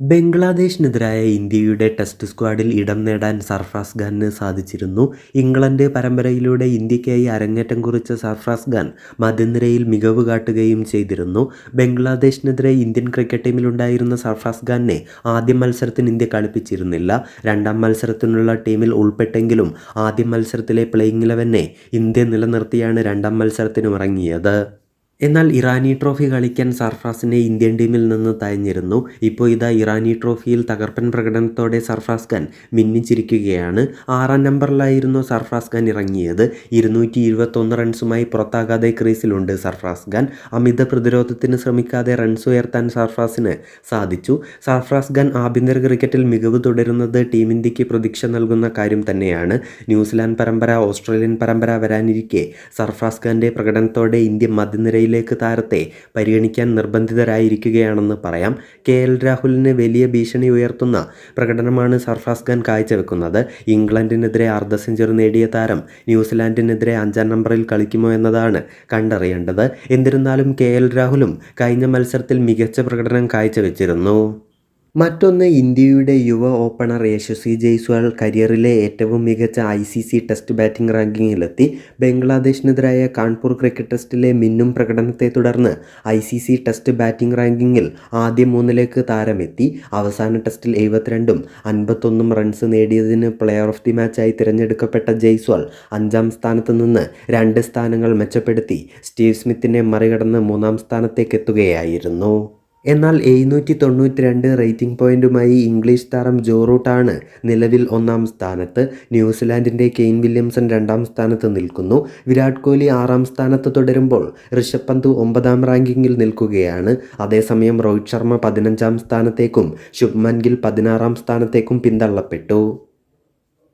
ബംഗ്ലാദേശിനെതിരായ ഇന്ത്യയുടെ ടെസ്റ്റ് സ്ക്വാഡിൽ ഇടം നേടാൻ സർഫ്രാസ് ഖാനിന് സാധിച്ചിരുന്നു. ഇംഗ്ലണ്ട് പരമ്പരയിലൂടെ ഇന്ത്യയ്ക്കായി അരങ്ങേറ്റം കുറിച്ച സർഫ്രാസ് ഖാൻ മധ്യനിരയിൽ മികവ് കാട്ടുകയും ചെയ്തിരുന്നു. ബംഗ്ലാദേശിനെതിരെ ഇന്ത്യൻ ക്രിക്കറ്റ് ടീമിലുണ്ടായിരുന്ന സർഫ്രാസ് ഖാനെ ആദ്യ മത്സരത്തിന് ഇന്ത്യ കളിപ്പിച്ചിരുന്നില്ല. രണ്ടാം മത്സരത്തിനുള്ള ടീമിൽ ഉൾപ്പെട്ടെങ്കിലും ആദ്യ മത്സരത്തിലെ പ്ലേയിങ് ഇലവനെ ഇന്ത്യ നിലനിർത്തിയാണ് രണ്ടാം മത്സരത്തിനും ഇറങ്ങിയത് എന്നാൽ ഇറാനി ട്രോഫി കളിക്കാൻ സർഫ്രാസിനെ ഇന്ത്യൻ ടീമിൽ നിന്ന് തഴഞ്ഞിരുന്നു. ഇപ്പോൾ ഇതാ ഇറാനി ട്രോഫിയിൽ തകർപ്പൻ പ്രകടനത്തോടെ സർഫ്രാസ് ഖാൻ മിന്നിച്ചിരിക്കുകയാണ്. ആറാം നമ്പറിലായിരുന്നു സർഫ്രാസ് ഖാൻ ഇറങ്ങിയത്. ഇരുന്നൂറ്റി ഇരുപത്തൊന്ന് റൺസുമായി പുറത്താകാതെ ക്രീസിലുണ്ട് സർഫ്രാസ് ഖാൻ. അമിത പ്രതിരോധത്തിന് ശ്രമിക്കാതെ റൺസ് ഉയർത്താൻ സർഫ്രാസിന് സാധിച്ചു. സർഫ്രാസ് ഖാൻ ആഭ്യന്തര ക്രിക്കറ്റിൽ മികവ് തുടരുന്നത് ടീം ഇന്ത്യയ്ക്ക് പ്രതീക്ഷ നൽകുന്ന കാര്യം തന്നെയാണ്. ന്യൂസിലാൻഡ് പരമ്പര ഓസ്ട്രേലിയൻ പരമ്പര വരാനിരിക്കെ സർഫ്രാസ് ഖാന്റെ പ്രകടനത്തോടെ ഇന്ത്യ മധ്യനിരയിൽ ിലേക്ക് താരത്തെ പരിഗണിക്കാൻ നിർബന്ധിതരായിരിക്കുകയാണെന്ന് പറയാം. കെ. എൽ. രാഹുലിന് വലിയ ഭീഷണി ഉയർത്തുന്ന പ്രകടനമാണ് സർഫാസ് ഖാൻ കാഴ്ചവെക്കുന്നത്. ഇംഗ്ലണ്ടിനെതിരെ അർദ്ധ സെഞ്ചുറി നേടിയ താരം ന്യൂസിലാൻഡിനെതിരെ അഞ്ചാം നമ്പറിൽ കളിക്കുമോ എന്നതാണ് കണ്ടറിയേണ്ടത്. എന്നിരുന്നാലും കെ. എൽ. രാഹുലും കഴിഞ്ഞ മത്സരത്തിൽ മികച്ച പ്രകടനം കാഴ്ചവെച്ചിരുന്നു. മറ്റൊന്ന് ഇന്ത്യയുടെ യുവ ഓപ്പണർ യശസ്വി ജയ്സ്വാൾ കരിയറിലെ ഏറ്റവും മികച്ച I C C test batting റാങ്കിങ്ങിലെത്തി. ബംഗ്ലാദേശിനെതിരായ കാൺപൂർ ക്രിക്കറ്റ് ടെസ്റ്റിലെ മിന്നും പ്രകടനത്തെ തുടർന്ന് I C C test batting റാങ്കിങ്ങിൽ ആദ്യ മൂന്നിലേക്ക് താരമെത്തി. അവസാന ടെസ്റ്റിൽ എഴുപത്തിരണ്ടും അൻപത്തൊന്നും റൺസ് നേടിയതിന് പ്ലെയർ ഓഫ് ദി മാച്ചായി തിരഞ്ഞെടുക്കപ്പെട്ട ജയ്സ്വാൾ അഞ്ചാം സ്ഥാനത്ത് നിന്ന് രണ്ട് സ്ഥാനങ്ങൾ മെച്ചപ്പെടുത്തി. സ്റ്റീവ് സ്മിത്തിനെ മറികടന്ന് മൂന്നാം സ്ഥാനത്തേക്ക് എത്തുകയായിരുന്നു എന്നാൽ എഴുന്നൂറ്റി തൊണ്ണൂറ്റി രണ്ട് റേറ്റിംഗ് പോയിന്റുമായി ഇംഗ്ലീഷ് താരം ജോ റൂട്ടാണ് നിലവിൽ ഒന്നാം സ്ഥാനത്ത്. ന്യൂസിലാൻഡിന്റെ കെയ്ൻ വില്യംസൺ രണ്ടാം സ്ഥാനത്ത് നിൽക്കുന്നു. വിരാട് കോഹ്ലി ആറാം സ്ഥാനത്ത് തുടരുമ്പോൾ ഋഷഭ് പന്ത് ഒമ്പതാം റാങ്കിങ്ങിൽ നിൽക്കുകയാണ്. അതേസമയം രോഹിത് ശർമ്മ പതിനഞ്ചാം സ്ഥാനത്തേക്കും ശുഭ്മൻ ഗിൽ പതിനാറാം സ്ഥാനത്തേക്കും പിന്തള്ളപ്പെട്ടു.